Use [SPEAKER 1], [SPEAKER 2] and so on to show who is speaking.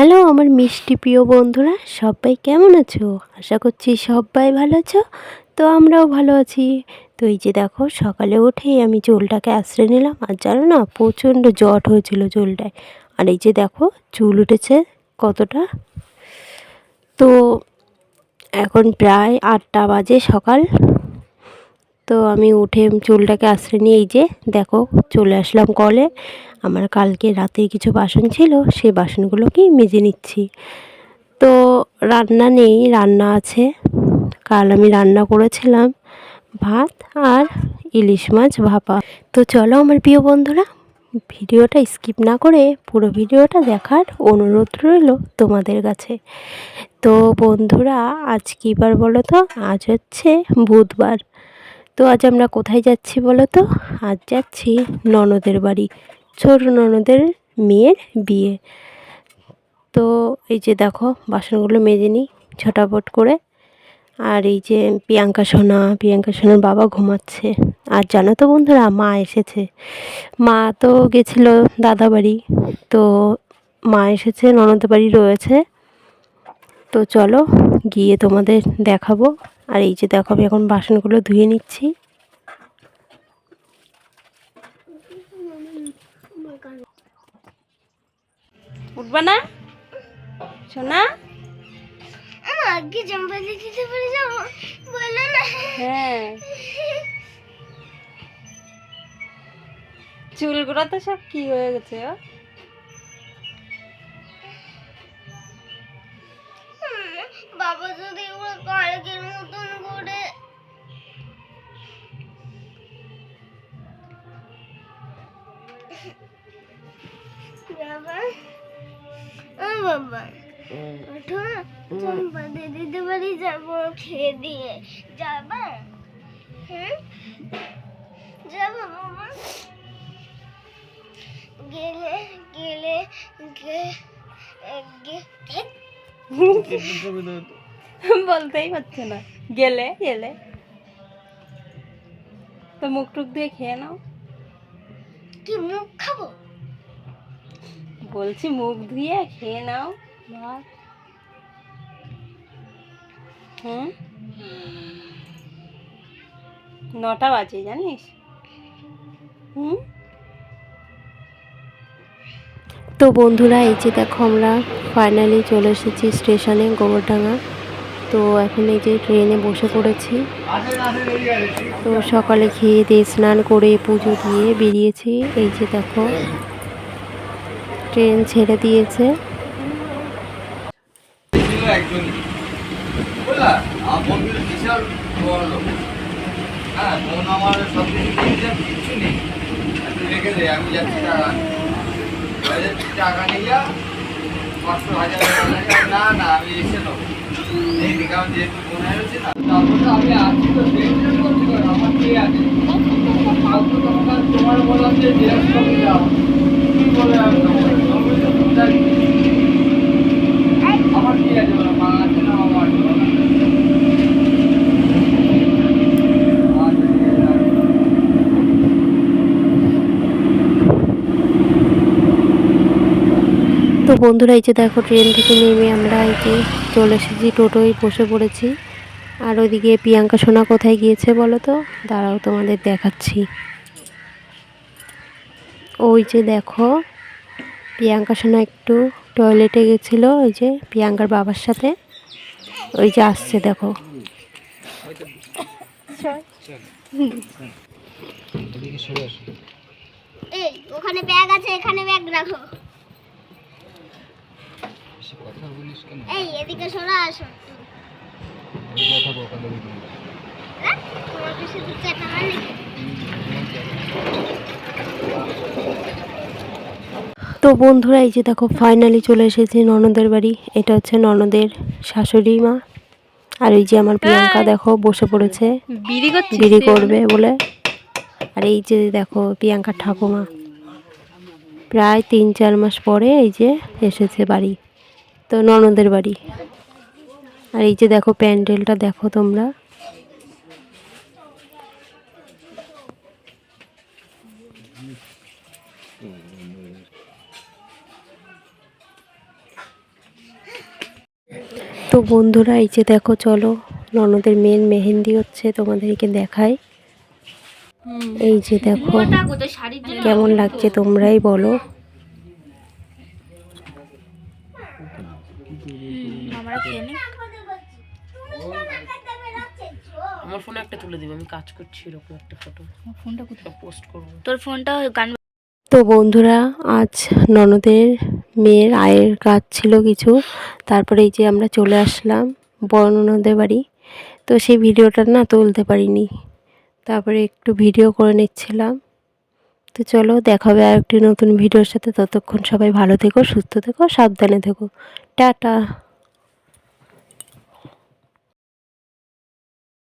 [SPEAKER 1] Hello, আমার মিষ্টি প্রিয় বন্ধুরা, সবাই কেমন আছো? আশা করছি সবাই ভালো আছো। তো আমরাও ভালো আছি। তো এই যে দেখো, সকালে উঠেই আমি চুলটাকে আশ্রয় নিলাম। আর জানো না, প্রচণ্ড জট হয়েছিল চুলটায়। আর এই যে দেখো, চুল উঠেছে কতটা? তো এখন প্রায় আটটা বাজে সকাল। তো আমি উঠে চুলটাকে আশ্রয় নিয়ে এই যে দেখো চলে আসলাম কলে। আমার কালকে রাতে কিছু বাসন ছিল সেই বাসনগুলোকেই মেজে নিচ্ছি। তো রান্না নেই, রান্না আছে। কাল আমি রান্না করেছিলাম ভাত আর ইলিশ মাছ ভাপা। তো চলো আমার প্রিয় বন্ধুরা, ভিডিওটা স্কিপ না করে পুরো ভিডিওটা দেখার অনুরোধ রইল তোমাদের কাছে। তো বন্ধুরা আজ কী বার বলো তো, আজ হচ্ছে বুধবার। তো আজ আমরা কোথায় যাচ্ছি বলো তো? আজ যাচ্ছি ননদের বাড়ি, ছোট ননদের মেয়ের বিয়ে। তো এই যে দেখো, বাসনগুলো মেজে নিই ছটাপট করে। আর এই যে প্রিয়াঙ্কা সোনা, প্রিয়াঙ্কা সোনার বাবা ঘুমাচ্ছে। আর জানো তো বন্ধুরা, মা এসেছে। মা তো গেছিল দাদা বাড়ি, তো মা এসেছে, ননদ বাড়ি রয়েছে। তো চলো গিয়ে তোমাদের দেখাবো। আর এই যে দেখো আমি এখন বাসনগুলো ধুয়ে নিচ্ছি। উঠবা না? সোনা?
[SPEAKER 2] আগে জম্পালি দিতে পারে যাব বলো না।
[SPEAKER 1] হ্যাঁ। চুলগুলো তো সব কি হয়ে গেছে ও?
[SPEAKER 2] বাবা ও বাবা ওঠো না চম্পাতে দিতে পারি যাব খেয়ে দিয়ে যাবা হুম যাব বাবা গেলে গেলে গে- গে- ধ্যাৎ,
[SPEAKER 1] বলতেই পারছে না গেলে গেলে তো মুখ টুক দিয়ে খেয়ে নাও
[SPEAKER 2] কি মুখ খাব
[SPEAKER 1] বলছি মুখ ধুয়ে খেয়ে নাও। ভাত। হুম? নটা বাজে জানিস? হুম? তো বন্ধুরা এই যে দেখো আমরা ফাইনালি চলে এসেছি স্টেশনে গোবরডাঙ্গা। তো এখন এই যে ট্রেনে বসে পড়েছি। তো সকালে খেয়ে দিয়ে স্নান করে পুজো দিয়ে বেরিয়েছি। এই যে দেখো ট্রেন ছেড়ে দিয়েছে।
[SPEAKER 3] হ্যাঁ আমি না আমি আছি তো আমার কে আছে? তোমার বললাম যে, জেরক্স কপি দাও কি বলে আমি দেবো? আমি তো কোথায় আমার কি আছে বলো মা আছে না বাবা আছে বলো? আচ্ছা, ঠিক আছে, রাখো।
[SPEAKER 1] তো বন্ধুরা, এই যে দেখো ট্রেন থেকে নেমে আমরা এই যে চলে এসেছি টোটোয় বসে পড়েছি। আর ওইদিকে প্রিয়াঙ্কা সোনা কোথায় গিয়েছে বলো তো? দাঁড়াও, তোমাদের দেখাচ্ছি। ওই যে দেখো, প্রিয়াঙ্কা সোনা একটু টয়লেটে গেছিল, ওই যে প্রিয়াঙ্কার বাবার সাথে। ওই যে আসছে, দেখো।
[SPEAKER 2] এই, ওখানে ব্যাগ আছে, এখানে ব্যাগ রাখো। এই এদিকে সরা আসো হ্যাঁ? তোমার কাছে দু চারটা মানে
[SPEAKER 1] তো বন্ধুরা এই যে দেখো ফাইনালি চলে এসেছি ননদের বাড়ি। এটা হচ্ছে ননদের শাশুড়ি মা। আর এই যে আমার প্রিয়াঙ্কা দেখো বসে পড়েছে। বিড়ি করবে বলে। আর এই যে দেখো প্রিয়াঙ্কার ঠাকুমা। প্রায় তিন চার মাস পরে এই যে এসেছে বাড়ি। তো ননদের বাড়ি। আর এই যে দেখো প্যান্ডেলটা দেখো তোমরা। তো বন্ধুরা এই যে দেখো চলো ননদের মেন মেহেন্দি হচ্ছে তোমাদেরকে দেখাই। এই যে দেখো কেমন লাগছে তোমরাই বলো।
[SPEAKER 4] আমরা খেয়ে নিই আমার ফোনে একটা তুলে দিবি আমি কাজ করছি এরকম একটা ফটো ফোনটা কোথায়? পোস্ট করব। তোর ফোনটা গান
[SPEAKER 1] তো বন্ধুরা আজ ননদের মেয়ের আয়ের কাজ ছিল কিছু। তারপরে এই যে আমরা চলে আসলাম বড় ননদের বাড়ি। তো সেই ভিডিওটা না তুলতে পারিনি। তারপরে একটু ভিডিও করে নিচ্ছিলাম। তো চলো দেখাবে আর একটি নতুন ভিডিওর সাথে। ততক্ষণ সবাই ভালো থেকো সুস্থ থেকো সাবধানে থেকো। টাটা।